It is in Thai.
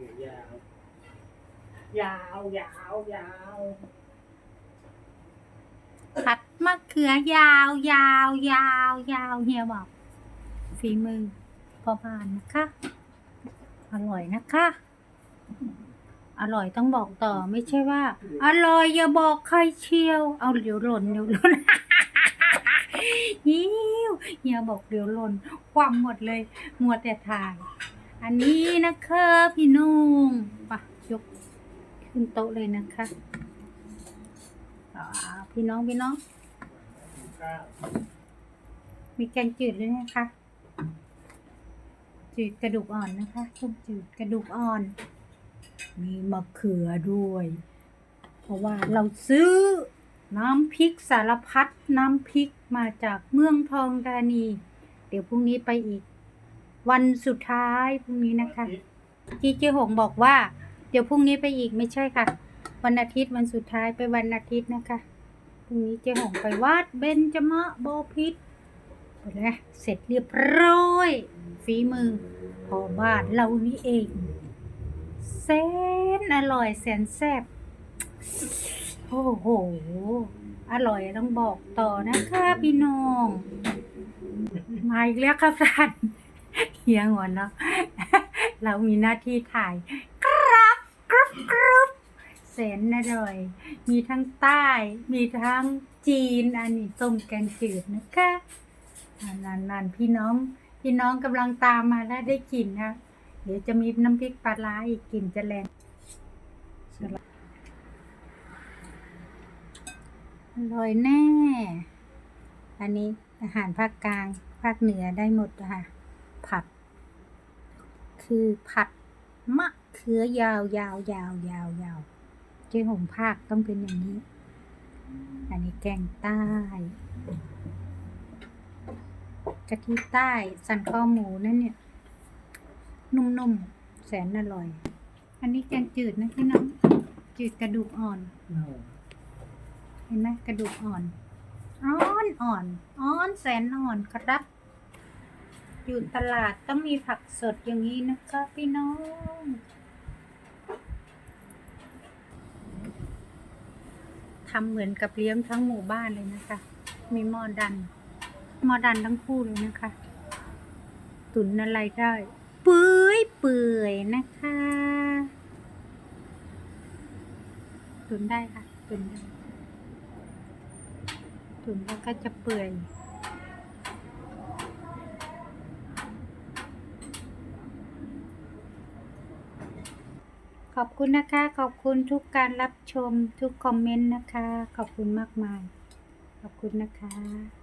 ยาว ยาวยาวยาวผัดมะเขือยาวยาวยาวยาวเฮียบอกฝีมือพอผ่านนะคะ อร่อยนะคะ อร่อยต้องบอกต่อไม่ใช่ว่า อร่อยอย่าบอกใครเชียว เอาเดี๋ยวหล่นเดี๋ยวหล่นหิวเฮียบอกเดี๋ยวหล่นความหมดเลยมัวแต่ถ่าย อันนี้นะคะพี่นุ่งปะยกขึ้นโต๊ะเลยนะคะอ่าพี่น้องพี่น้อง มีแกงจืดด้วยนะคะ จืดกระดูกอ่อนนะคะต้มจืดกระดูกอ่อน มีมะเขือด้วย เพราะว่าเราซื้อน้ำพริกสารพัดน้ำพริกมาจากเมืองทองธานี เดี๋ยวพรุ่งนี้ไปอีก วันสุดท้ายพรุ่งนี้นะคะจีเจหงบอกว่า เดี๋ยวพรุ่งนี้ไปอีกไม่ใช่ค่ะ วันอาทิตย์วันสุดท้ายไปวันอาทิตย์นะคะพรุ่งนี้เจหงไปวัดเบญจมะโบพิตรไปแล้วเสร็จเรียบร้อยฝีมือพอบ้านเรานี่เองแสนอร่อยแสนแซ่บโอ้โห อร่อยต้องบอกต่อนะคะพี่น้อง มาอีกแล้วครับท่าน เฮียงอนเนาะเรามีหน้าที่ถ่ายครับกรุบกรุบแสนอร่อย มีทั้งใต้ มีทั้งจีน อันนี้ต้มแกงจืดนะคะนานนานๆพี่น้อง พี่น้องกำลังตามมาแล้วได้กลิ่นนะเดี๋ยวจะมีน้ำพริกปลาร้าอีกกลิ่นจะแรงอร่อยแน่ อันนี้อาหารภาคกลางภาคเหนือได้หมดนะคะ ผัด คือผัดมะเขือยาวยาวยาวยาวยาวเจ๊หงภาคต้องเป็นอย่างนี้ อันนี้แกงใต้กะทิใต้สันคอหมูนั่นเนี่ย นุ่มๆ แสนอร่อย อันนี้แกงจืดนะพี่น้องจืดกระดูกอ่อน เห็นไหมกระดูกอ่อน อ่อนอ่อนอ่อนแสนอ่อนครับ อยู่ตลาดต้องมีผักสดอย่างนี้นะคะพี่น้อง ทำเหมือนกับเลี้ยงทั้งหมู่บ้านเลยนะคะ มีหม้อดัน หม้อดันทั้งคู่เลยนะคะ ตุนอะไรได้เปื่อยเปื่อยนะคะ ตุนได้ค่ะ ตุนได้ ตุ๋นแล้วก็จะเปื่อย ขอบคุณนะคะ ขอบคุณทุกการรับชมทุกคอมเมนต์นะคะ ขอบคุณมากมาย ขอบคุณนะคะ